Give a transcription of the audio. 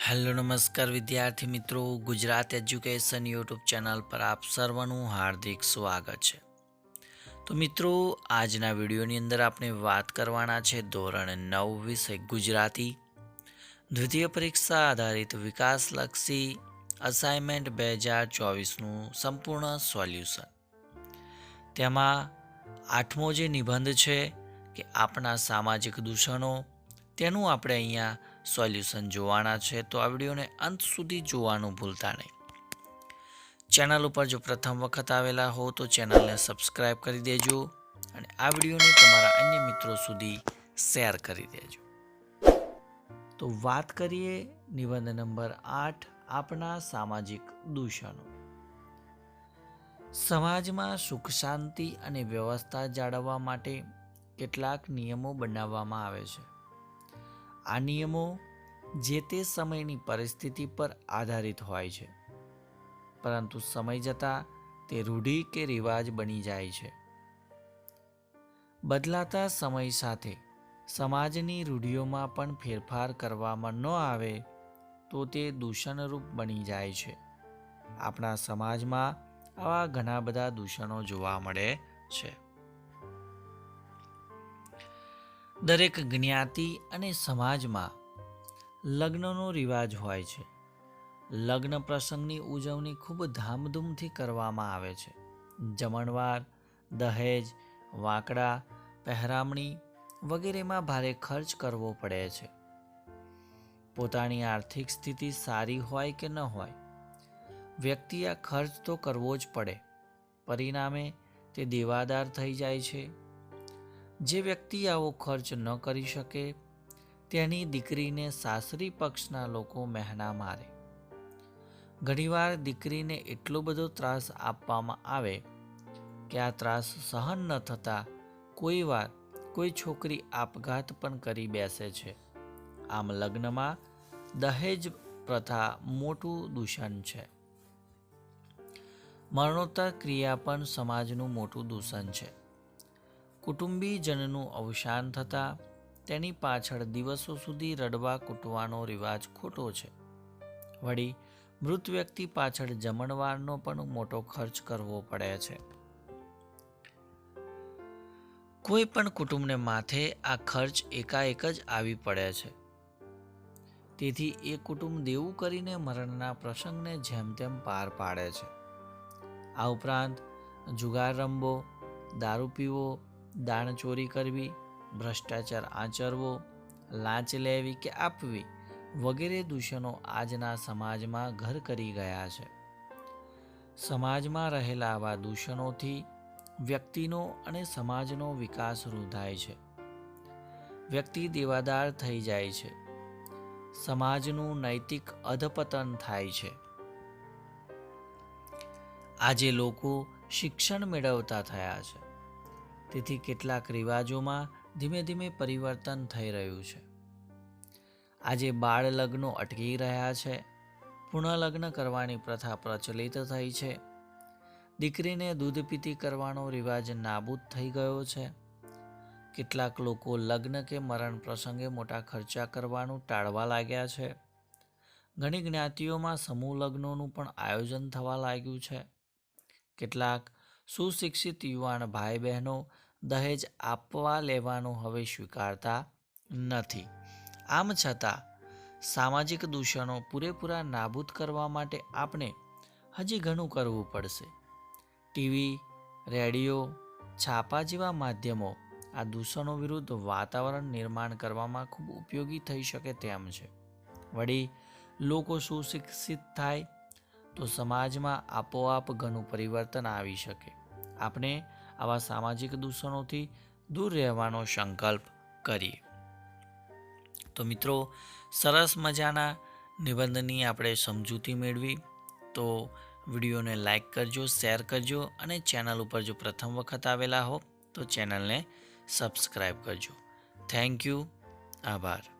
Hello નમસ્કાર વિદ્યાર્થી મિત્રો, ગુજરાત એજ્યુકેશન યુટ્યુબ ચેનલ પર આપ સર્વનું હાર્દિક સ્વાગત છે. તો મિત્રો, આજના વિડીયોની અંદર આપણે વાત કરવાના છે ધોરણ નવ વિષય ગુજરાતી. દ્વિતીય પરીક્ષા આધારિત વિકાસલક્ષી અસાઇનમેન્ટ બે હજાર ચોવીસનું સંપૂર્ણ સોલ્યુશન તેમાં આઠમો જે નિબંધ છે કે આપણા સામાજિક દૂષણો, તેનું આપણે અહીંયા સોલ્યુશન જોવાના છે, તો આ વિડીયોને અંત સુધી જોવાનું ભૂલતા નહીં. ચેનલ ઉપર જો પ્રથમ વખત આવેલા હો, તો ચેનલને સબસ્ક્રાઇબ કરી દેજો અને આ વિડીયોને તમારા અન્ય મિત્રો સુધી શેર કરી દેજો. તો વાત કરીએ નિબંધ નંબર આઠ આપણા સામાજિક દૂષણો. સમાજમાં સુખ, શાંતિ અને વ્યવસ્થા જાળવવા માટે કેટલાક નિયમો બનાવવામાં આવે છે. આ નિયમો જે તે સમયની પરિસ્થિતિ પર આધારિત હોય છે. પરંતુ સમય જતાં તે રૂઢિ કે રિવાજ બની જાય છે. બદલાતા સમય સાથે સમાજની રૂઢિઓમાં પણ ફેરફાર કરવામાં ન આવે તો તે દૂષણરૂપ બની જાય છે. આપણા સમાજમાં આવા ઘણા બધા દૂષણો જોવા મળે છે. દરેક જ્ઞાતિ અને સમાજમાં લગ્નનો રિવાજ હોય છે. લગ્ન પ્રસંગની ઉજવણી ખૂબ ધામધૂમથી કરવામાં આવે છે. જમણવાર, દહેજ, વાંકડા, પહેરામણી વગેરેમાં ભારે ખર્ચ કરવો પડે છે. પોતાની આર્થિક સ્થિતિ સારી હોય કે ન હોય, વ્યક્તિ આ ખર્ચ તો કરવો જ પડે. પરિણામે તે દેવાદાર થઈ જાય છે. જે વ્યક્તિ આવો ખર્ચ ન કરી શકે, તેની દીકરીને સાસરી પક્ષના લોકો મહેના મારે. ઘણીવાર દીકરીને એટલો બધો ત્રાસ આપવામાં આવે કે આ ત્રાસ સહન ન થતાં કોઈ વાર કોઈ છોકરી આપઘાત પણ કરી બેસે છે. આમ લગ્નમાં દહેજ પ્રથા મોટું દૂષણ છે. મરણોત્તર ક્રિયા પણ સમાજનું મોટું દૂષણ છે. કુટુંબીજનનું અવસાન થતાં તેની પાછળ દિવસો સુધી રડવા કૂટવાનો રિવાજ ખોટો છે. વળી, મૃત વ્યક્તિ પાછળ જમણવારનો પણ મોટો ખર્ચ કરવો પડે છે. કોઈ પણ કુટુંબને માથે આ ખર્ચ એકાએક જ આવી પડે છે. તેથી એ કુટુંબ દેવું કરીને મરણના પ્રસંગને જેમ તેમ પાર પાડે છે. આ ઉપરાંત જુગાર રમવો, દારૂ પીવો દાણચોરી કરવી, ભ્રષ્ટાચાર આચરવો, લાંચ લેવી કે આપવી વગેરે દૂષણો આજના સમાજમાં ઘર કરી ગયા છે. સમાજમાં રહેલા આવા દૂષણોથી વ્યક્તિનો અને સમાજનો વિકાસ રૂધાય છે. વ્યક્તિ દેવાદાર થઈ જાય છે. સમાજનું નૈતિક અધપતન થાય છે. આજે લોકો શિક્ષણ મેળવતા થયા છે. તેથી કેટલાક રિવાજોમાં ધીમે ધીમે પરિવર્તન થઈ રહ્યું છે. આજે બાળ લગ્નો અટકી રહ્યા છે. પુનઃ કરવાની પ્રથા પ્રચલિત થઈ છે. દીકરીને દૂધ પીતી કરવાનો રિવાજ નાબૂદ થઈ ગયો છે. કેટલાક લોકો લગ્ન કે મરણ પ્રસંગે મોટા ખર્ચા કરવાનું ટાળવા લાગ્યા છે. ઘણી જ્ઞાતિઓમાં સમૂહ લગ્નોનું પણ આયોજન થવા લાગ્યું છે. કેટલાક સુશિક્ષિત યુવાન ભાઈ બહેનો દહેજ આપવા લેવાનું હવે સ્વીકારતા નથી. આમ છતાં, સામાજિક દૂષણો પૂરેપૂરા નાબૂદ કરવા માટે આપણે હજી ઘણું કરવું પડશે. ટીવી, રેડિયો, છાપા જેવા માધ્યમો આ દૂષણો વિરુદ્ધ વાતાવરણ નિર્માણ કરવામાં ખૂબ ઉપયોગી થઈ શકે તેમ છે. વળી, લોકો સુશિક્ષિત થાય તો સમાજમાં આપોઆપ ઘણું પરિવર્તન આવી શકે. આપણે આવા સામાજિક દૂષણોથી દૂર રહેવાનો સંકલ્પ કરીએ. તો મિત્રો, સરસ મજાના નિબંધની આપણે સમજૂતી મેળવી. તો વિડીયોને લાઈક કરજો, શેર કરજો અને ચેનલ ઉપર જો પ્રથમ વખત આવેલા હો, તો ચેનલને સબસ્ક્રાઈબ કરજો. Thank you. આભાર.